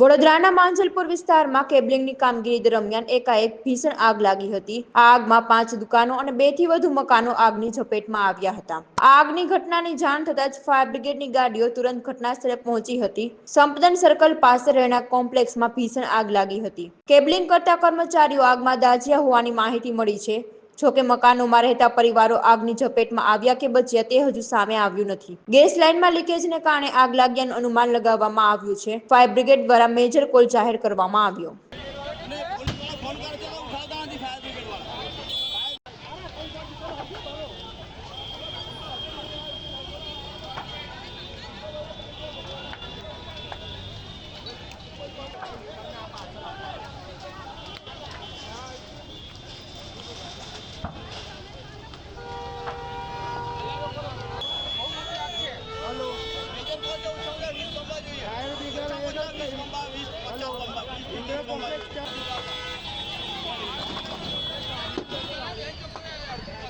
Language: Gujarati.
વડોદરાના માંજલપુર વિસ્તારમાં કેબલિંગની કામગીરી દરમિયાન એકાએક ભીષણ આગ લાગી હતી. આ આગમાં પાંચ દુકાનો અને બેથી વધુ મકાનો આગની ઝપેટમાં આવ્યા હતા. આગની ઘટનાની જાણ થતાં જ ફાયર બ્રિગેડની ગાડીઓ તુરંત ઘટનાસ્થળે પહોંચી હતી. સંપદન સર્કલ પાસે રહેણા કોમ્પ્લેક્સમાં ભીષણ આગ લાગી હતી. કેબલિંગ કરતા કર્મચારીઓ આગમાં દાઝ્યા હોવાની માહિતી મળી છે. જોકે મકાનોમાં રહેતા પરિવારો આગની ઝપેટમાં આવ્યા કે બચ્યા તે હજુ સામે આવ્યું નથી. ગેસ લાઇનમાં લીકેજને કારણે આગ લાગ્યાનું અનુમાન લગાવવામાં આવ્યું છે. ફાયર બ્રિગેડ દ્વારા મેજર કોલ જાહેર કરવામાં આવ્યો.